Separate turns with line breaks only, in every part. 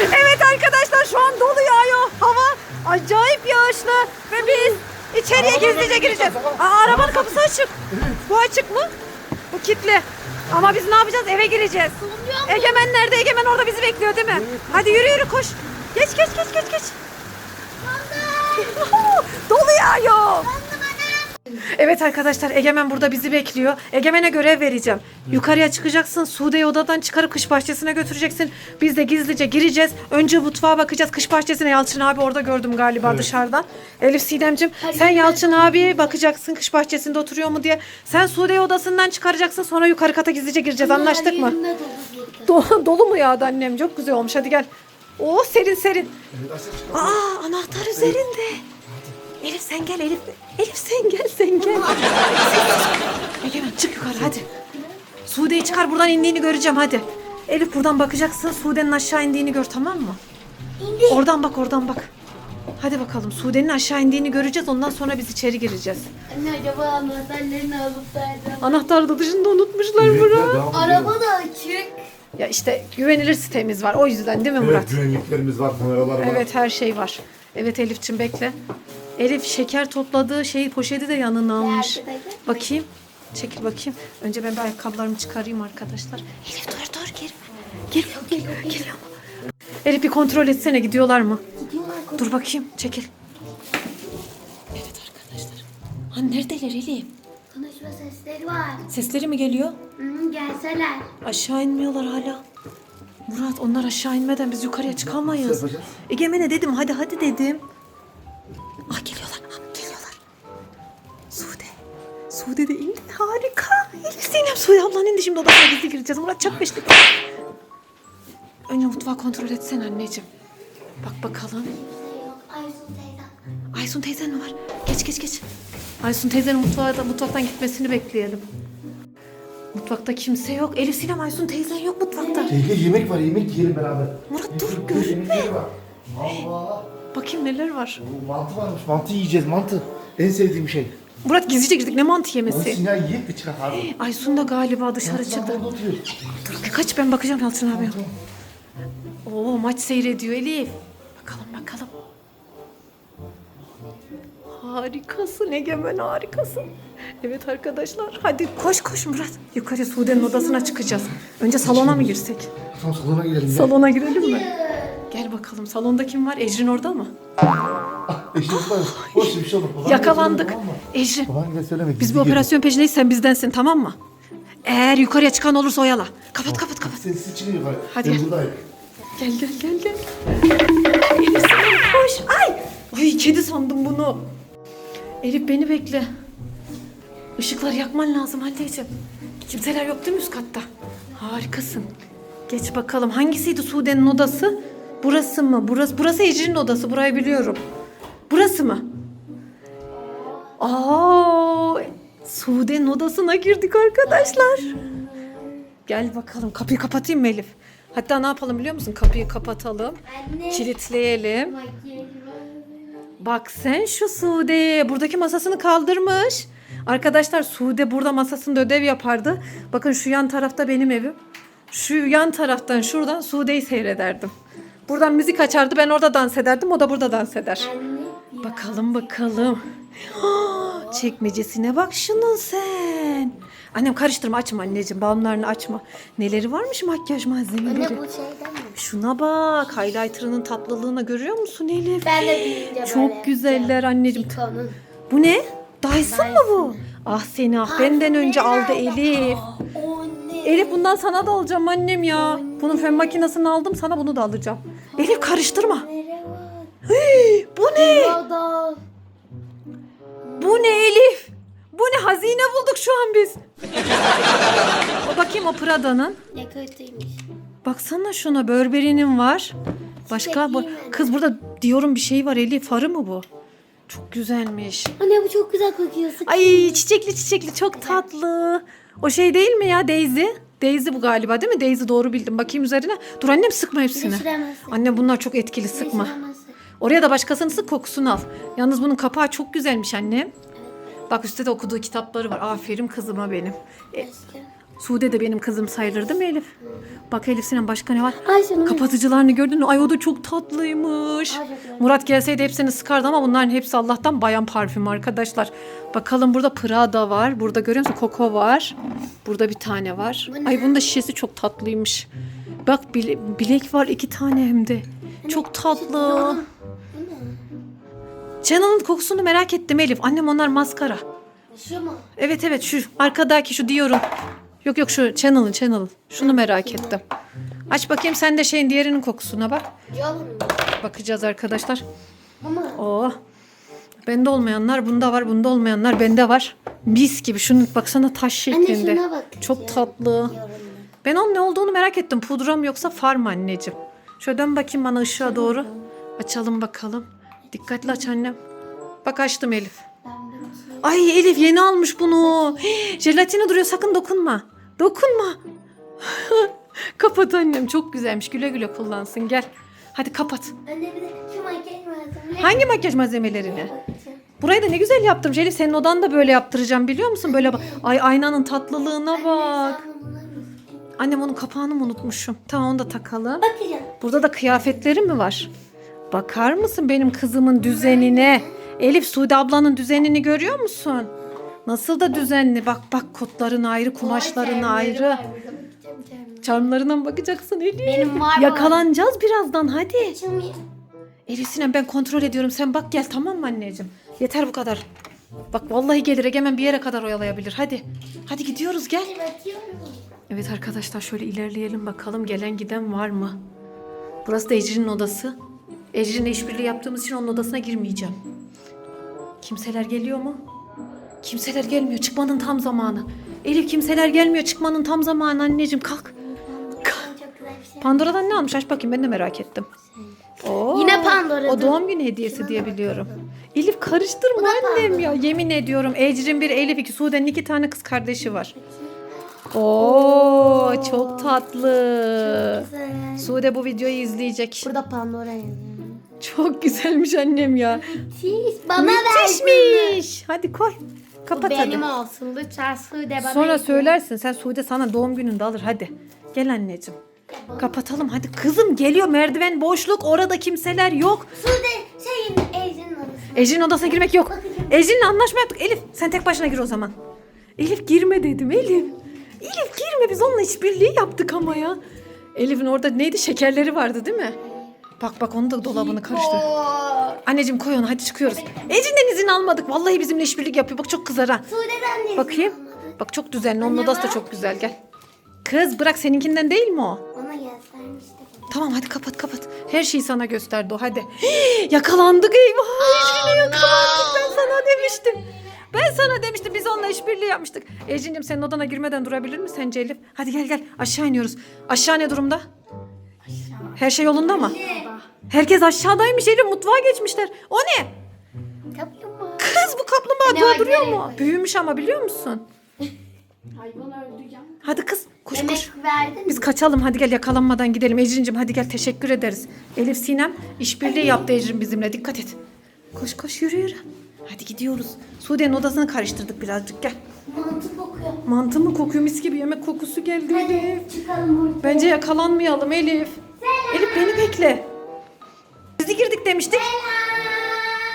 Evet arkadaşlar şu an dolu yağıyor. Hava acayip yağışlı ve biz içeriye
Arabalar
gizlice gireceğiz. Aa, arabanın kapısı açık. Bu açık mı? Bu kilitli. Ama biz ne yapacağız? Eve gireceğiz. Egemen nerede? Egemen orada bizi bekliyor değil mi? Hadi yürü yürü koş. Geç geç geç geç geç. Dolu yağıyor. Evet arkadaşlar Egemen burada bizi bekliyor. Egemen'e görev vereceğim. Yukarıya çıkacaksın. Sude'yi odadan çıkarıp kış bahçesine götüreceksin. Biz de gizlice gireceğiz. Önce mutfağa bakacağız. Kış bahçesine Yalçın abi orada gördüm galiba dışarıdan. Elif Sidem'cim sen Yalçın abiye bakacaksın kış bahçesinde oturuyor mu diye. Sen Sude'yi odasından çıkaracaksın. Sonra yukarı kata gizlice gireceğiz. Anlaştık mı? Do- dolu mu yağdı annem? Çok güzel olmuş. Hadi gel. Oo serin serin. Aa anahtar üzerinde. Elif sen gel Elif. Elif sen gel sen gel. Egemen çık yukarı hadi. Sude'yi çıkar buradan indiğini göreceğim hadi. Elif buradan bakacaksın Sude'nin aşağı indiğini gör tamam mı?
İndi.
Oradan bak oradan bak. Hadi bakalım Sude'nin aşağı indiğini göreceğiz ondan sonra biz içeri gireceğiz.
Anne acaba anahtarlarını alıp verdim.
Anahtarı da dışında unutmuşlar Murat.
Araba da açık.
Ya işte güvenilir sitemiz var o yüzden değil mi Murat?
Evet güvenliklerimiz var, kameralar var.
Evet her şey var. Evet Elif'ciğim bekle. Elif şeker topladığı şeyi poşeti de yanına almış. Bakayım. Çekil bakayım. Önce ben bir ayakkabılarımı çıkarayım arkadaşlar. Elif dur dur girme. Geliyor geliyor geliyor. Elif bir kontrol etsene gidiyorlar mı?
Gidiyorlar.
Dur bakayım çekil. Evet arkadaşlar. Ha neredeler Elif?
Konuşma sesleri var.
Sesleri mi geliyor?
Hı, gelseler.
Aşağı inmiyorlar hala. Murat onlar aşağı inmeden biz yukarıya çıkamayız. Egemen'e dedim hadi hadi dedim. Ah geliyorlar ah, geliyorlar. Sude. Sude de indi harika. Elif Sinem Sude ablan indi şimdi odasına gizli gireceğiz. Murat çak beşlik. Önce mutfağı kontrol etsen anneciğim. Bak bakalım.
Aysun
teyzen mi var? Geç geç geç. Aysun teyzenin mutfağa, mutfaktan gitmesini bekleyelim. Mutfakta kimse yok. Elif Sinem Aysun teyzen yok mutfakta.
Tehlikeli yemek var, yemek yiyelim beraber.
Murat dur
Yemek-
görünme.
Allah.
Bakayım neler var.
Oo, Mantı varmış, mantı yiyeceğiz, mantı. En sevdiğim şey.
Murat gizlice girdik ne mantı yemesi.
sinyal yiyip bir çıkar abi.
Aysun da galiba dışarı
Mantı
çıktı.
orada oturuyor.
Dur kaç ben bakacağım Yalçın abi. Oo maç seyrediyor Elif. Bakalım bakalım. Harikasın Egemen harikasın. Evet arkadaşlar hadi koş koş Murat. Yukarı Sude'nin odasına çıkacağız. Önce salona mı girsek?
Tamam salona gidelim ya.
Salona girelim mi? Gel bakalım salonda kim var? Ecrin orada mı?
Eşimiz var. Boş bir şey olur.
Yakalandık.
söyleme, tamam mı?
Ecrin
Babana gel söyleme.
biz
gelin.
operasyon peşindeyiz sen bizdensin tamam mı? Eğer yukarıya çıkan olursa oyala. Kapat kapat kapat.
Sessiz çıkın yukarı.
Hadi
Ben
gel.
buradayım.
Gel gel gel gel. Elif Sinem koş. Ay. Ay kedi sandım bunu. Elif beni bekle. Işıkları yakman lazım anneciğim. Kimseler yok değil mi üst katta? Harikasın. Geç bakalım. Hangisiydi Sude'nin odası? Burası mı? Burası burası Ecrin'in odası. Burayı biliyorum. Burası mı? Aa! Sude'nin odasına girdik arkadaşlar. Gel bakalım. Kapıyı kapatayım mı Elif? Hatta ne yapalım biliyor musun? Kapıyı kapatalım.
Anne.
Kilitleyelim. Bak sen şu Sude. Buradaki masasını kaldırmış. Arkadaşlar Sude burada masasında ödev yapardı. Bakın şu yan tarafta benim evim. Şu yan taraftan şuradan Sude'yi seyrederdim. Buradan müzik açardı ben orada dans ederdim o da burada dans eder. Bakalım bakalım. Ah, Çekmecesine bak şunun sen. Annem karıştırma açma anneciğim balonlarını açma. Neleri varmış makyaj malzemeleri.
Anne bu şeyden mi?
Şuna bak highlighter'ının tatlılığını görüyor musun Elif?
Ben de büyüyünce böyle
Çok güzeller anneciğim.
Ikonun.
Bu ne? Dyson mı bu? Ah seni ah benden önce aldı Elif.
Anne.
Elif bundan sana da alacağım annem ya. Bunun fön makinesini aldım sana bunu da alacağım. Elif karıştırma. Hii, bu ne? Bu ne Elif? Bu ne? Hazine bulduk şu an biz. o bakayım o Prada'nın.
Ne kötüymüş.
Baksana şuna Burberry'nin var. Başka bu kız burada diyorum bir şey var Elif. Farı mı bu? Çok güzelmiş.
Anne bu çok güzel kokuyor.
Ay çiçekli çiçekli çok tatlı. O şey değil mi ya Daisy? Daisy bu galiba değil mi? Daisy doğru bildim. Bakayım üzerine. Dur annem sıkma hepsini.
Düşüremezsin.
Anne bunlar çok etkili sıkma. Oraya da başkasının sık kokusunu al. Yalnız bunun kapağı çok güzelmiş annem. Bak üstte de okuduğu kitapları var. Aferin kızıma benim. E. Sude de benim kızım sayılır değil mi Elif? Bak Elif Sinem başka ne var?
Ay şunu.
Kapatıcılarını gördün mü? Ay o da çok tatlıymış.
Ay, güzel.
Murat gelseydi hepsini sıkardı ama bunların hepsi Allah'tan bayan parfümü arkadaşlar. Bakalım burada Prada var. Burada görüyor musun? Coco var. Burada bir tane var.
Bu?
Ay bunun da şişesi çok tatlıymış. Bak bile- bilek var iki tane hem de. Çok tatlı. Channel'ın kokusunu merak ettim Elif. Annem onlar maskara.
Şu mu?
Evet evet şu arkadaki şu diyorum. Yok yok şu Channel'ın Channel. Şunu merak ettim. Aç bakayım sen de şeyin diğerinin kokusuna bak.
Mı?
Bakacağız arkadaşlar.
Ama
Oo. Bende olmayanlar bunda var, bunda olmayanlar bende var. Mis gibi. Şunu baksana taş
Anne
şeklinde.
şuna bak.
Çok tatlı. Ben onun ne olduğunu merak ettim. Pudra mı yoksa far mı anneciğim? Şöyle dön bakayım bana ışığa doğru. Açalım bakalım. Dikkatli aç annem. Bak açtım Elif.
Bunu
Ay Elif yeni almış bunu. Jelatini duruyor sakın dokunma. Dokunma. kapat annem çok güzelmiş. Güle güle kullansın gel. Hadi kapat.
Anne bir de şu makyaj malzemeleri.
Hangi makyaj malzemelerini? Burayı da ne güzel yaptırmış Elif. Senin odan da böyle yaptıracağım biliyor musun? Böyle bak. Ay aynanın tatlılığına bak. Annem onun kapağını mı unutmuşum? Tamam onu da takalım.
Bakacağım.
Burada da kıyafetleri mi var? Bakar mısın benim kızımın düzenine? Elif Sude ablanın düzenini görüyor musun? Nasıl da düzenli. Bak bak kotların ayrı, kumaşların ayrı. Charmlarına mı bakacaksın Elif?
Benim var, var.
Yakalanacağız birazdan hadi. Elif Sinem ben kontrol ediyorum. Sen bak gel tamam mı anneciğim? Yeter bu kadar. Bak vallahi gelir Egemen bir yere kadar oyalayabilir. Hadi. Hadi gidiyoruz gel. Evet arkadaşlar şöyle ilerleyelim bakalım gelen giden var mı? Burası da Ecrin'in odası. Ecrin'le işbirliği yaptığımız için onun odasına girmeyeceğim. Kimseler geliyor mu? Kimseler gelmiyor. Çıkmanın tam zamanı. Elif kimseler gelmiyor. Çıkmanın tam zamanı anneciğim kalk.
Çok güzel bir şey.
Pandora'dan ne almış? Aç bakayım ben de merak ettim. Oo,
Yine Pandora'dan.
O doğum günü hediyesi diye biliyorum. Elif karıştırma
da
annem ya. Yemin ediyorum Ecrin bir Elif iki Sude'nin iki tane kız kardeşi var. Oo çok tatlı.
Güzel.
Sude bu videoyu izleyecek.
Burada Pandora yazıyor.
Çok güzelmiş annem ya.
Müthiş. Bana ver.
Müthişmiş. Hadi koy. Kapat
Benim
hadi.
olsun lütfen Sude bana.
Sonra
ver.
söylersin. Sen Sude sana doğum gününde alır hadi. Gel anneciğim. Kapatalım hadi. Kızım geliyor merdiven boşluk. Orada kimseler yok.
Sude şeyin Ejder'in odası.
Ecrin odasına girmek yok. Ecrin'le anlaşma yaptık. Elif sen tek başına gir o zaman. Elif girme dedim Elif. Elif girme biz onunla işbirliği yaptık ama ya. Elif'in orada neydi şekerleri vardı değil mi? Bak bak onu da dolabını karıştır. Anneciğim koy onu hadi çıkıyoruz. Ecrin'den izin almadık. Vallahi bizimle işbirlik yapıyor. Bak çok kızar ha.
Sude'den de
Bakayım. Bak çok düzenli. Onun odası da çok güzel. Gel. Kız bırak seninkinden değil mi o?
Bana göstermişti.
Tamam hadi kapat kapat. Her şeyi sana gösterdi o hadi. yakalandık eyvah. Ecrin'e yakalandık ben sana demiştim. Ben sana demiştim biz onunla işbirliği yapmıştık. Ecrin'cim senin odana girmeden durabilir mi sence Elif? Hadi gel gel aşağı iniyoruz. Aşağı ne durumda? Her şey yolunda mı? Herkes aşağıdaymış Elif mutfağa geçmişler. O ne?
Kaplumbağa.
Kız bu kaplumbağa
Ne var, nereye
mu? Büyümüş ama biliyor musun?
Hayvan öldüreceğim.
Hadi kız koş koş.
Yemek verdin
Biz
mi?
kaçalım hadi gel yakalanmadan gidelim. Ecrin'cim hadi gel teşekkür ederiz. Elif Sinem işbirliği yaptı Ecrin bizimle dikkat et. Koş koş yürü yürü. Hadi gidiyoruz. Sude'nin odasını karıştırdık birazcık gel.
Mantı kokuyor.
Mantı mı kokuyor mis gibi yemek kokusu geldi Elif.
Hadi çıkalım buradan.
Bence yakalanmayalım Elif. Elif beni bekle. Bizi girdik demiştik.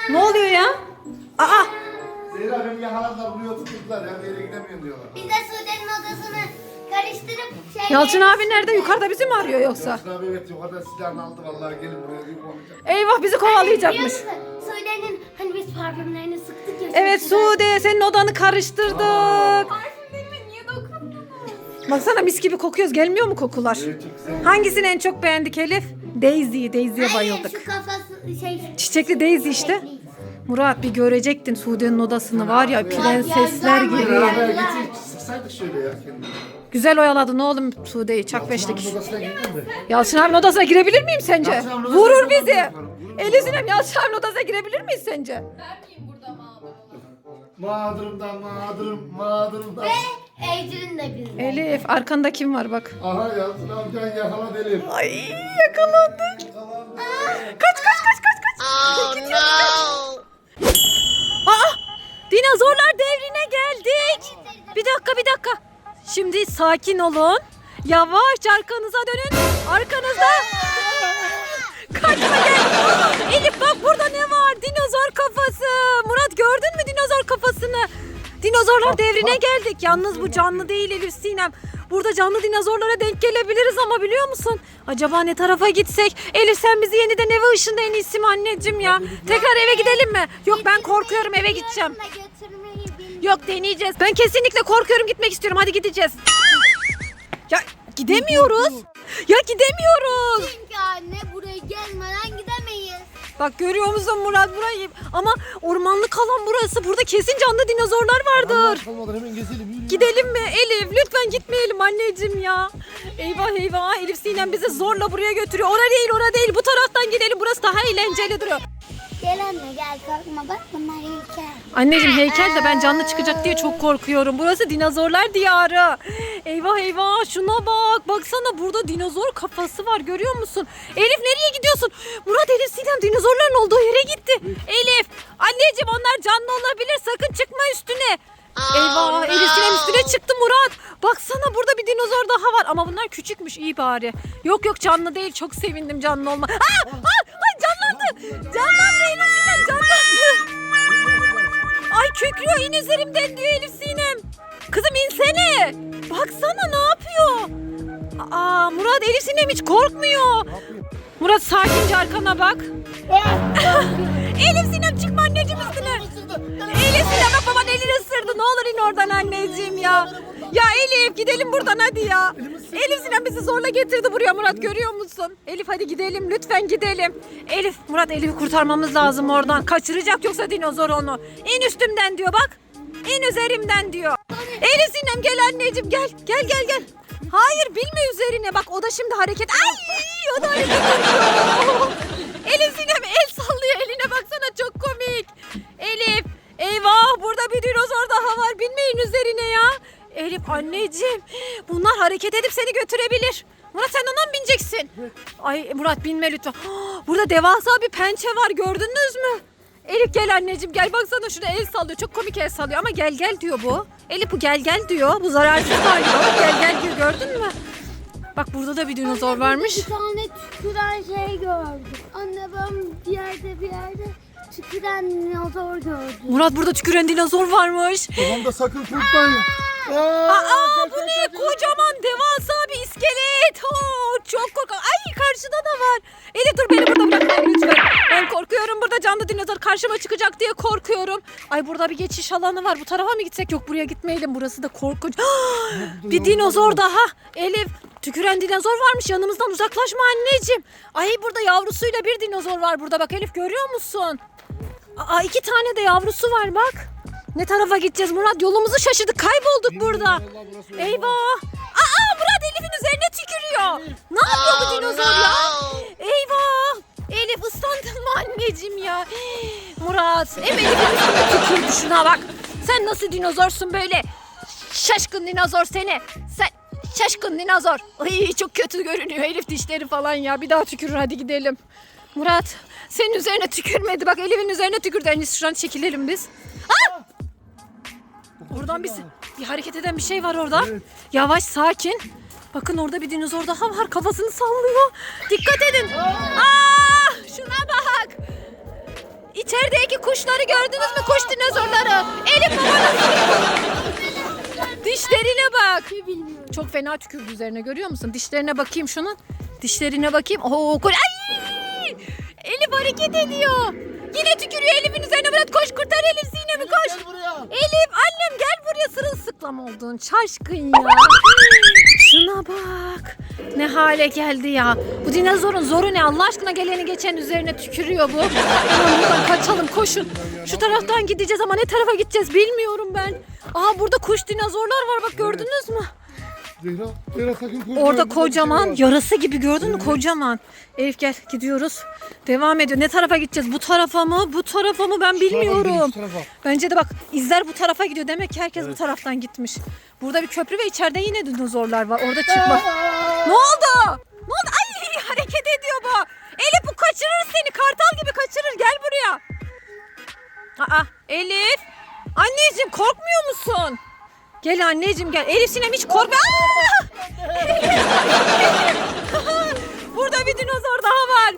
Ne oluyor ya? Aa
Zehra beni yakaladılar buraya tuttular ya bir yere gidemiyorum diyorlar.
Biz de Sude'nin odasını karıştırıp şey...
Yalçın abi nerede? Yukarıda bizi mi arıyor yoksa?
Yalçın abi evet yukarıda silahını aldı vallahi gelin buraya bir konuşacak.
Eyvah bizi kovalayacakmış.
Sude'nin hani biz parfümlerini sıktık ya.
Evet. Sude senin odanı karıştırdık.
Parfümlerime niye dokundunuz?
Baksana mis gibi kokuyoruz. Gelmiyor mu kokular?
Evet çok güzel.
Hangisini en çok beğendik Elif? Daisy. Daisy'ye
Aynen
bayıldık.
şu kafası şey...
Çiçekli Daisy işte. Murat bir görecektin Sude'nin odasını var ya prensesler gibi.
Beraber getir sıksaydık şöyle ya kendini.
Güzel oyaladın oğlum Sude'yi
odasına girdin mi?
Yalçın abinin odasına girebilir miyim sence?
Yalçın abinin
Vurur bizi.
girelim.
Elisinem Yalçın abinin odasına girebilir miyiz sence?
Mağdurumdan mağdurum mağdurumdan.
Ejder'in de bizde.
Elif arkanda kim var bak.
Aha Yalçın amcan yakala delim.
Ay yakalandık. Kaç kaç kaç kaç kaç. Gidiyoruz, kaç. Aa dinozorlar devrine geldik. Bir dakika bir dakika. Şimdi sakin olun. Yavaş arkanıza dönün. Arkanızda. Kaçma gel. Elif bak burada ne var? Dinozor kafası. Murat gördün mü dinozor kafasını? Dinozorlar devrine geldik. Yalnız bu canlı değil Elif Sinem. Burada canlı dinozorlara denk gelebiliriz ama biliyor musun? Acaba ne tarafa gitsek? Elif sen bizi yeniden eve ışınla en iyisi mi anneciğim ya? Tekrar eve gidelim mi? Yok ben korkuyorum eve gideceğim. Yok deneyeceğiz. Ben kesinlikle korkuyorum gitmek istiyorum. Hadi gideceğiz. Ya gidemiyoruz. Ya gidemiyoruz.
Çünkü anne buraya gelmeden.
Bak görüyor musun Murat burayı? Ama ormanlık alan burası. Burada kesin canlı dinozorlar vardır.
Kalmadan hemen gezelim yürü.
Gidelim mi Elif? Lütfen gitmeyelim anneciğim ya. Eyvah eyvah Elif Sinem bizi zorla buraya götürüyor. Ora değil ora değil bu taraftan gidelim. Burası daha eğlenceli duruyor.
Gel anne gel korkma bak bunlar heykel.
Anneciğim heykel de ben canlı çıkacak diye çok korkuyorum. Burası dinozorlar diyarı. Eyvah eyvah şuna bak. Baksana burada dinozor kafası var görüyor musun? Elif nereye gidiyorsun? Murat Elif Sinem dinozorların olduğu yere gitti. Elif anneciğim onlar canlı olabilir sakın çıkma üstüne. Eyvah Elif Sinem üstüne çıktı Murat. Baksana burada bir dinozor daha var ama bunlar küçükmüş iyi bari. Yok yok canlı değil çok sevindim canlı olma. Aa, aa, canlandı. Canlandı Ay köklüyor in üzerimden diyor Elif Sinem. Kızım insene. Baksana ne yapıyor? Aa Murat Elif Sinem hiç korkmuyor. Murat sakince arkana bak. Elif Sinem çıkma anneciğim üstüne. Elif bak baban elini ısırdı. Ne olur in oradan anneciğim ya. Ya Elif gidelim buradan hadi ya. Elif Sinem bizi zorla getirdi buraya Murat görüyor musun? Elif hadi gidelim lütfen gidelim. Elif Murat Elif'i kurtarmamız lazım oradan. Kaçıracak yoksa dinozor onu. İn üstümden diyor bak. İn üzerimden diyor. Elif Sinem gel anneciğim gel. Gel gel gel. Hayır bilme üzerine bak o da şimdi hareket. Ay o da hareket. Elif Sinem el sallıyor eline baksana çok komik. Elif eyvah burada bir dinozor daha var binmeyin üzerine ya. Elif anneciğim bunlar hareket edip seni götürebilir. Murat sen ona mı bineceksin? Ay Murat binme lütfen. Burada devasa bir pençe var gördünüz mü? Elif gel anneciğim gel baksana şurada el sallıyor. Çok komik el sallıyor ama gel gel diyor bu. Elif bu gel gel diyor. Bu zararsız galiba. Gel gel diyor gördün mü? Bak burada da bir dinozor varmış.
Bir tane tüküren şey gördüm. Anne ben bir yerde bir yerde tüküren dinozor gördüm.
Murat burada tüküren dinozor varmış.
Tamam da sakın korkmayın.
Aa bu ne? Kocaman devasa bir iskelet. Oo, çok korkak. Ay karşıda da var. Elif dur beni burada bırakma lütfen. Ben korkuyorum burada canlı dinozor karşıma çıkacak diye korkuyorum. Ay burada bir geçiş alanı var. Bu tarafa mı gitsek? Yok buraya gitmeyelim. Burası da korkunç. bir dinozor daha. Elif tüküren dinozor varmış. Yanımızdan uzaklaşma anneciğim. Ay burada yavrusuyla bir dinozor var burada. Bak Elif görüyor musun? Aa iki tane de yavrusu var bak. Ne tarafa gideceğiz Murat? Yolumuzu şaşırdık. Kaybolduk burada. Eyvah. Aa Üzerine tükürüyor. Ne yapıyor bu dinozor ya? Eyvah. Elif ıslandın mı anneciğim ya? Murat hem Elif'in üstüne tükürdü şuna bak. Sen nasıl dinozorsun böyle? Şaşkın dinozor seni. Sen şaşkın dinozor. Ay çok kötü görünüyor Elif dişleri falan ya. Bir daha tükürür hadi gidelim. Murat senin üzerine tükürmedi. Bak Elif'in üzerine tükürdü. En iyisi şuradan çekilelim biz. Aa! Oradan bir, bir hareket eden bir şey var orada. Yavaş sakin. Bakın orada bir dinozor daha var. Kafasını sallıyor. Dikkat edin. Aa, şuna bak. İçerideki kuşları gördünüz mü? Kuş dinozorları. Elif Dişlerine bak. Çok fena tükürdü üzerine görüyor musun? Dişlerine bakayım şunun. Dişlerine bakayım. Oo, koş. Ay! Elif hareket ediyor. Yine tükürüyor Elif'in üzerine. Murat koş kurtar Elif Sinem'i koş.
Gel buraya.
Elif annem gel buraya sırılsıklam oldun. Şaşkın ya. Şuna bak. Ne hale geldi ya. Bu dinozorun zoru ne? Allah aşkına geleni geçen üzerine tükürüyor bu. Hemen buradan kaçalım koşun. Şu taraftan gideceğiz ama ne tarafa gideceğiz bilmiyorum ben. Aa burada kuş dinozorlar var bak gördünüz mü?
Zehra, Zehra sakın.
Orada
bir
kocaman
şey var.
yarası gibi gördün mü kocaman. Elif gel gidiyoruz. Devam ediyor. Ne tarafa gideceğiz? Bu tarafa mı? Bu tarafa mı? Ben
Şu tarafa gidelim,
bilmiyorum.
şu tarafa.
Bence de bak izler bu tarafa gidiyor. Demek ki herkes bu taraftan gitmiş. Burada bir köprü ve içeride yine dinozorlar var. Orada çıkma. ne oldu? Ne oldu? Ay hareket ediyor bu. Elif bu kaçırır seni. Kartal gibi kaçırır. Gel buraya. Aa Elif. Anneciğim korkmuyor musun? Gel anneciğim gel. Elif Sinem hiç korkma. Burada bir dinozor daha var.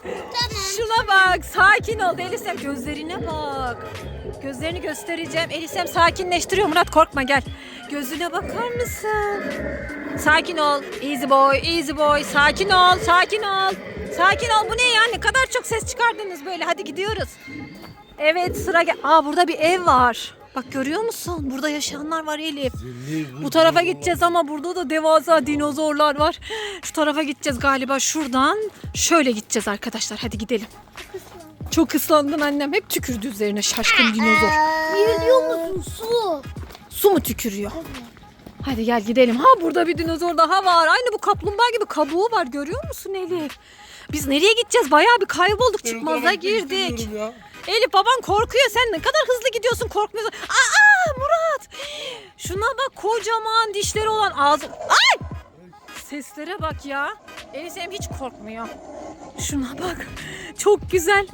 Şuna bak. Sakin ol. Elif Sinem gözlerine bak. Gözlerini göstereceğim. Elif Sinem sakinleştiriyor. Murat korkma gel. Gözüne bakar mısın? Sakin ol. Easy boy, easy boy. Sakin ol, sakin ol. Sakin ol. Bu ne ya? Ne kadar çok ses çıkardınız böyle. Hadi gidiyoruz. Evet sıra gel. Aa burada bir ev var. Bak görüyor musun? Burada yaşayanlar var Elif. Bu tarafa gideceğiz ama burada da devasa dinozorlar var. Şu tarafa gideceğiz galiba şuradan. Şöyle gideceğiz arkadaşlar. Hadi gidelim. Çok ıslandın annem. Hep tükürdü üzerine şaşkın dinozor.
Biliyor musun su?
Su mu tükürüyor? Hadi gel gidelim. Ha burada bir dinozor daha var. Aynı bu kaplumbağa gibi kabuğu var. Görüyor musun Elif? Biz nereye gideceğiz? Bayağı bir kaybolduk. Çıkmaza girdik. Elif baban korkuyor. Sen ne kadar hızlı gidiyorsun korkmuyorsun. Aa Murat. Şuna bak kocaman dişleri olan ağzı. Ay! Seslere bak ya. Elif Sinem hiç korkmuyor. Şuna bak. Çok güzel.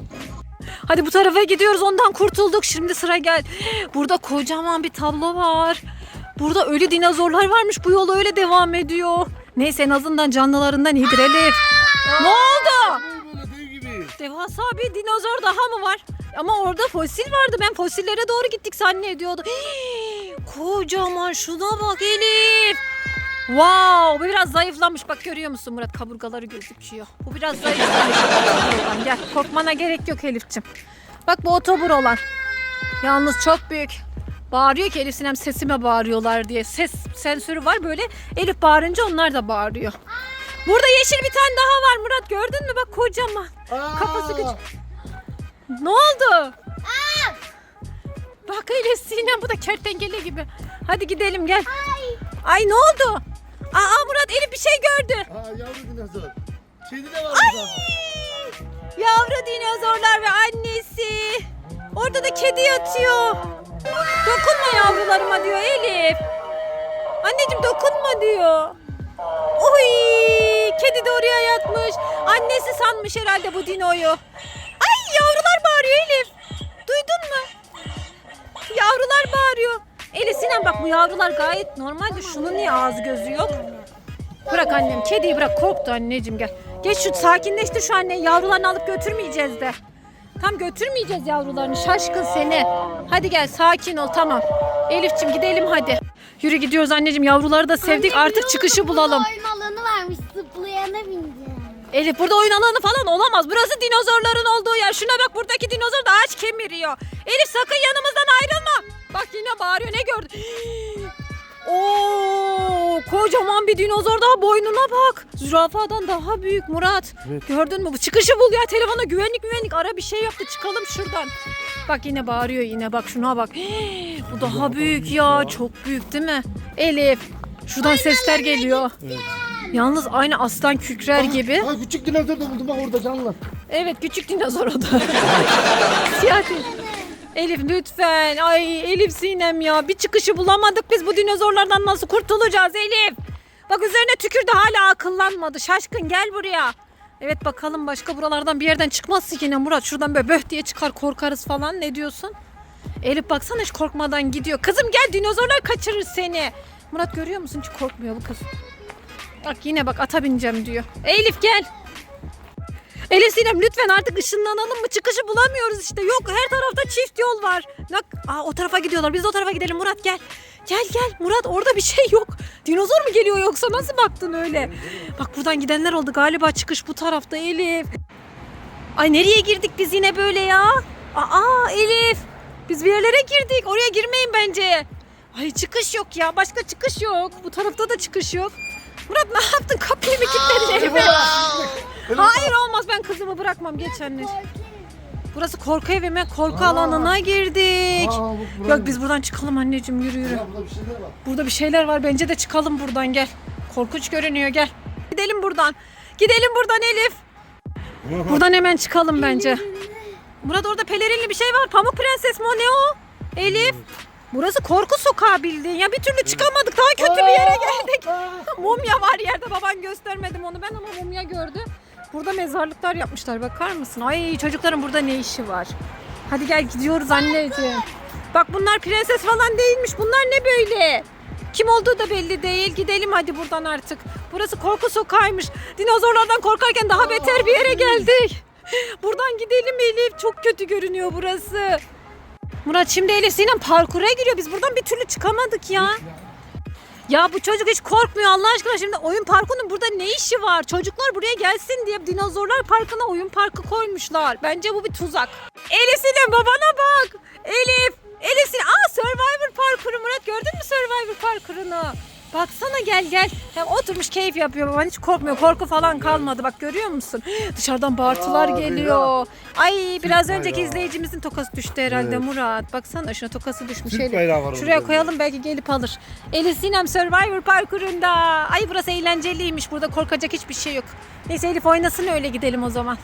Hadi bu tarafa gidiyoruz. Ondan kurtulduk. Şimdi sıra gel. Burada kocaman bir tablo var. Burada ölü dinozorlar varmış. Bu yol öyle devam ediyor. Neyse en azından canlılarından iyidir Elif. Ne oldu? Devasa bir dinozor daha mı var? Ama orada fosil vardı. Ben fosillere doğru gittik zannediyordum. Hii, kocaman şuna bak Elif. Wow, bu biraz zayıflamış. Bak görüyor musun Murat kaburgaları gözüküyor. Bu biraz zayıflamış. Gel korkmana gerek yok Elif'ciğim. Bak bu otobur olan. Yalnız çok büyük. Bağırıyor ki Elif Sinem sesime bağırıyorlar diye. Ses sensörü var böyle. Elif bağırınca onlar da bağırıyor. Burada yeşil bir tane daha var Murat gördün mü? Bak kocaman. Kafası küçük. Ne oldu? Bak Elif Sinem bu da kertenkele gibi. Hadi gidelim gel. Ay. ne oldu? Aa Murat Elif bir şey gördü.
Aa yavru dinozor. Kedi de var
Ay!
burada.
Yavru dinozorlar ve annesi. Orada da kedi yatıyor. Dokunma yavrularıma diyor Elif. Anneciğim dokunma diyor. Oy, kedi de oraya yatmış. Annesi sanmış herhalde bu dinoyu. Yavrular bağırıyor Elif. Duydun mu? Yavrular bağırıyor. Elif Sinem bak bu yavrular gayet normaldi. Şunun niye ağzı gözü yok? Bırak annem kediyi bırak korktu anneciğim gel. Geç şu sakinleştir şu anne yavrularını alıp götürmeyeceğiz de. Tam götürmeyeceğiz yavrularını şaşkın seni. Hadi gel sakin ol tamam. Elifçim gidelim hadi. Yürü gidiyoruz anneciğim yavruları da sevdik
Anne,
artık çıkışı bulalım.
oyun alanı varmış. Zıplayana bineceğim.
Elif burada oyun alanı falan olamaz. Burası dinozorların olduğu yer. Şuna bak buradaki dinozor da ağaç kemiriyor. Elif sakın yanımızdan ayrılma. Bak yine bağırıyor ne gördün? Oo, kocaman bir dinozor daha boynuna bak. Zürafadan daha büyük Murat.
Evet.
Gördün mü? Bu çıkışı bul ya telefona güvenlik güvenlik ara bir şey yaptı çıkalım şuradan. Bak yine bağırıyor yine bak şuna bak. Bu daha büyük ya çok büyük değil mi? Elif şuradan sesler geliyor. Yalnız aynı aslan kükrer gibi.
Aa küçük dinozor da buldum bak orada canlı.
Evet küçük dinozor o da. Siyah Elif lütfen. Ay Elif Sinem ya. Bir çıkışı bulamadık biz bu dinozorlardan nasıl kurtulacağız Elif? Bak üzerine tükürdü hala akıllanmadı. Şaşkın gel buraya. Evet bakalım başka buralardan bir yerden çıkmazsa yine Murat. Şuradan böyle böh diye çıkar korkarız falan. Ne diyorsun? Elif baksana hiç korkmadan gidiyor. Kızım gel dinozorlar kaçırır seni. Murat görüyor musun hiç korkmuyor bu kız. Bak yine bak ata bineceğim diyor. Elif gel. Elif Sinem lütfen artık ışınlanalım mı? Çıkışı bulamıyoruz işte. Yok her tarafta çift yol var. Bak aa, o tarafa gidiyorlar. Biz de o tarafa gidelim. Murat gel. Gel gel. Murat orada bir şey yok. Dinozor mu geliyor yoksa nasıl baktın öyle? Bak buradan gidenler oldu. Galiba çıkış bu tarafta Elif. Ay nereye girdik biz yine böyle ya? Aa Elif. Biz bir yerlere girdik. Oraya girmeyin bence. Ay çıkış yok ya. Başka çıkış yok. Bu tarafta da çıkış yok. Murat ne yaptın? Kapıyı mı kilitledin? Hayır olmaz ben kızımı bırakmam geç anne. Burası korku evi mi? Korku
Aa.
alanına girdik.
Aa, bu buraya-
Yok biz buradan çıkalım anneciğim yürü yürü.
Ya burada bir şeyler var.
Burada bir şeyler var bence de çıkalım buradan gel. Korkunç görünüyor gel. Gidelim buradan. Gidelim buradan Elif. Buradan hemen çıkalım bence. Murat orada pelerinli bir şey var. Pamuk Prenses mi o ne o? Elif. Burası korku sokağı bildiğin ya bir türlü çıkamadık daha kötü bir yere geldik. mumya var yerde baban göstermedim onu ben ama mumya gördü. Burada mezarlıklar yapmışlar bakar mısın? Ay çocukların burada ne işi var? Hadi gel gidiyoruz anneciğim. Bak bunlar prenses falan değilmiş. Bunlar ne böyle? Kim olduğu da belli değil. Gidelim hadi buradan artık. Burası korku sokağıymış. Dinozorlardan korkarken daha beter bir yere geldik. Buradan gidelim Elif. Çok kötü görünüyor burası. Murat şimdi Elif Sinem parkura giriyor. Biz buradan bir türlü çıkamadık ya. Ya bu çocuk hiç korkmuyor Allah aşkına. Şimdi oyun parkının burada ne işi var? Çocuklar buraya gelsin diye dinozorlar parkına oyun parkı koymuşlar. Bence bu bir tuzak. Elif babana bak. Elif. Elif Sinem. Aa Survivor parkuru Murat gördün mü Survivor parkurunu? Baksana gel gel. Hem oturmuş keyif yapıyor baban hiç korkmuyor. Korku falan kalmadı bak görüyor musun? Dışarıdan bağırtılar
Aa,
geliyor. Ay biraz
Türk
önceki
bayrağı.
izleyicimizin tokası düştü herhalde
Evet.
Murat. Baksana şuna tokası düşmüş.
Türk bayrağı var
Şuraya
orada.
koyalım belki gelip alır. Elif Sinem Survivor parkurunda. Ay burası eğlenceliymiş. Burada korkacak hiçbir şey yok. Neyse Elif oynasın öyle gidelim o zaman.